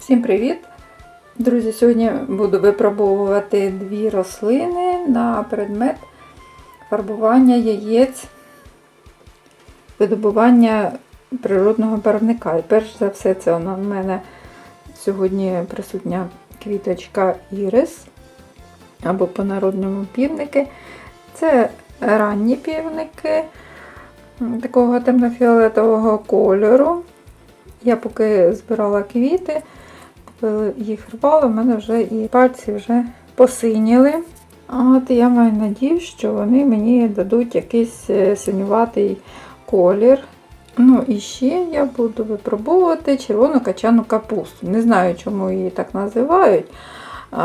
Всім привіт! Друзі, сьогодні буду випробовувати дві рослини на предмет фарбування яєць, видобування природного барвника. І перш за все, це в мене сьогодні присутня квіточка Ірис або по-народному півники. Це ранні півники такого темно-фіолетового кольору. Я поки збирала квіти, поки їх рвала, в мене вже і пальці вже посиніли. От я маю надію, що вони мені дадуть якийсь е, синюватий колір. Ну і ще я буду випробовувати червону качану капусту. Не знаю, чому її так називають,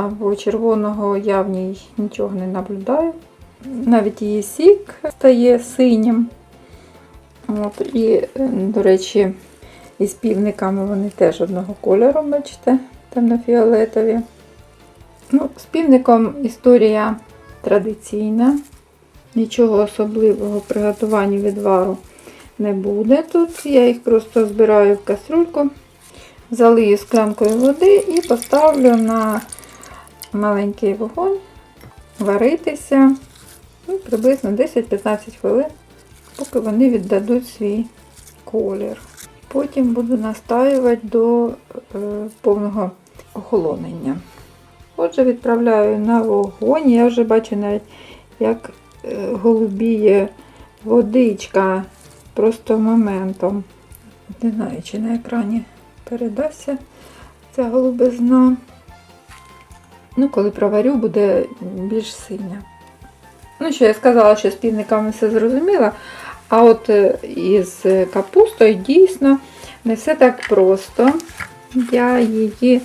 бо червоного я в ній нічого не наблюдаю. Навіть її сік стає синім. От, і, е, до речі, із півниками вони теж одного кольору, бачите, темно-фіолетові. Ну, з півником історія традиційна. Нічого особливого при готуванні відвару не буде тут. Я їх просто збираю в каструльку, залию склянкою води і поставлю на маленький вогонь варитися ну, приблизно 10-15 хвилин, поки вони віддадуть свій колір. Потім буду настаювати до е, повного охолонення. Отже, відправляю на вогонь. Я вже бачу навіть, як е, голубіє водичка просто моментом. Не знаю, чи на екрані передасться ця голубизна. Ну, коли проварю, буде більш синя. Ну, що я сказала, що з півниками все зрозуміло. А от е, із капустою дійсно не все так просто. Я її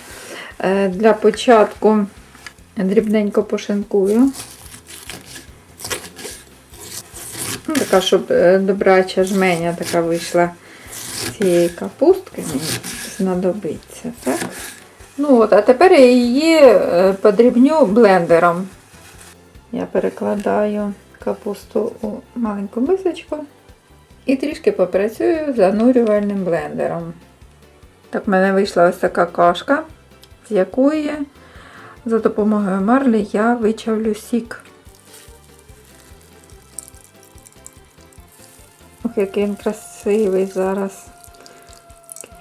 для початку дрібненько пошинкую. Ну, така, щоб е, добрача жменя така вийшла цієї капустки, мені знадобиться. Так? Ну от, А тепер я її е, подрібню блендером. Я перекладаю капусту у маленьку мисочку і трішки попрацюю занурювальним блендером. Так, в мене вийшла ось така кашка, з якої за допомогою марлі я вичавлю сік. Ох, який він красивий зараз.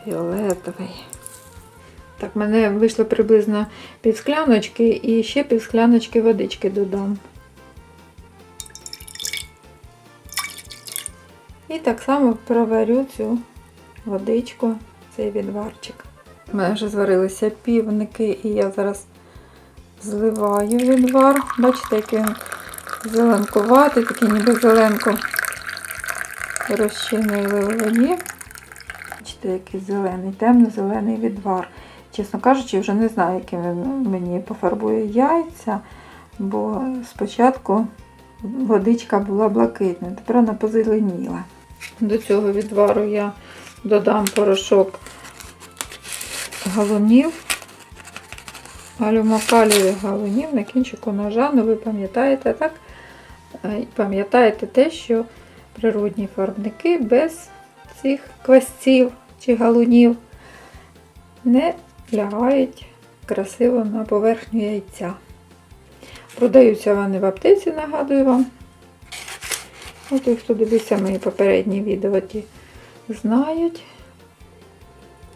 Фіолетовий. Так, в мене вийшло приблизно пів скляночки і ще пів скляночки водички додам. І так само проварю цю водичку, цей відварчик. У мене вже зварилися півники, і я зараз зливаю відвар. Бачите, який він зеленкуватий, такий ніби зеленку розчинили у воді. Бачите, який зелений, темно-зелений відвар. Чесно кажучи, вже не знаю, яким він мені пофарбує яйця, бо спочатку водичка була блакитна, тепер вона позеленіла. До цього відвару я додам порошок галунів, галюмокалівих галунів на кінчику ножа. Ну, ви пам'ятаєте, так? Е, Пам'ятаєте те, що природні фарбники без цих квасців чи галунів не лягають красиво на поверхню яйця. Продаються вони в аптеці, нагадую вам. От хто дивився мої попередні відео, ті знають.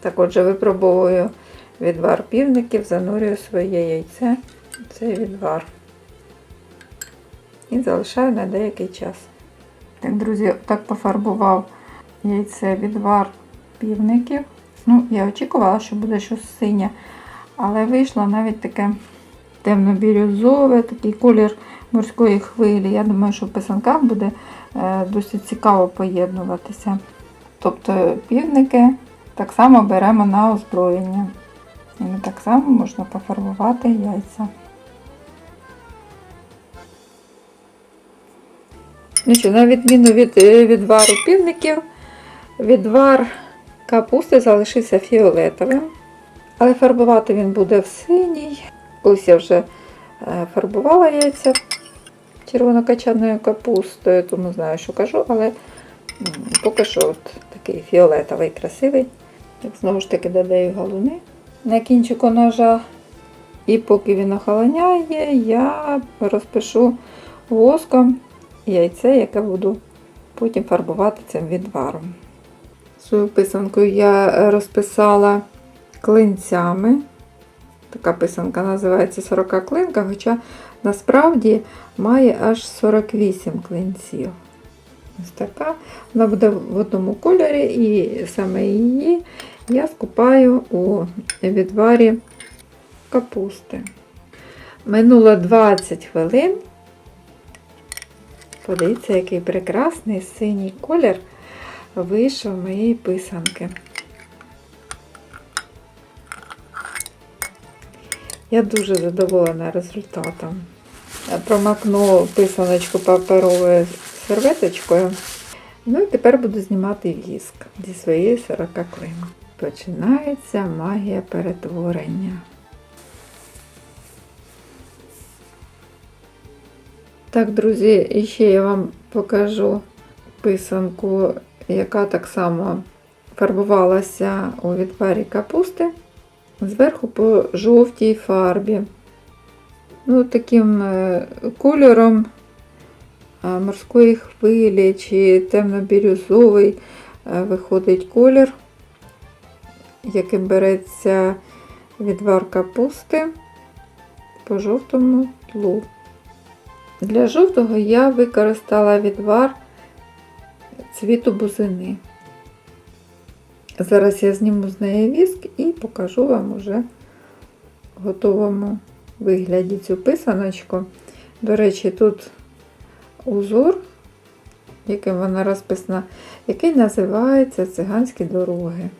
Так отже, випробовую відвар півників, занурюю своє яйце цей відвар. І залишаю на деякий час. Так, друзі, так пофарбував яйце відвар півників. Ну, я очікувала, що буде щось синє, але вийшло навіть таке темно-бірюзове, такий колір морської хвилі. Я думаю, що в писанках буде е, досить цікаво поєднуватися. Тобто півники так само беремо на озброєння. І так само можна пофарбувати яйця. Ну що, на відміну від е, відвару півників, відвар капусти залишився фіолетовим. Але фарбувати він буде в синій. Колись я вже е, фарбувала яйця червонокачаною капустою, тому знаю, що кажу, але поки що от такий фіолетовий, красивий. Так, знову ж таки додаю галуни. на кінчику ножа. І поки він охолоняє, я розпишу воском яйце, яке буду потім фарбувати цим відваром. Свою писанку я розписала клинцями. Така писанка називається 40 клинка, хоча насправді має аж 48 клинців. Ось така. Вона буде в одному кольорі, і саме її я скупаю у відварі капусти. Минуло 20 хвилин. Подивіться, який прекрасний синій колір вийшов моєї писанки. Я дуже задоволена результатом. Промакну писаночку паперовою серветочкою. Ну і тепер буду знімати віск зі своєї 40 клин. Починається магія перетворення. Так, друзі, і ще я вам покажу писанку, яка так само фарбувалася у відварі капусти. Зверху по жовтій фарбі. Ну, таким е, кольором е, морської хвилі чи темно-бірюзовий е, виходить колір, яким береться відвар капусти по жовтому тлу. Для жовтого я використала відвар цвіту бузини. Зараз я зніму з неї віск і покажу вам уже в готовому вигляді цю писаночку. До речі, тут узор, яким вона розписана, який називається циганські дороги.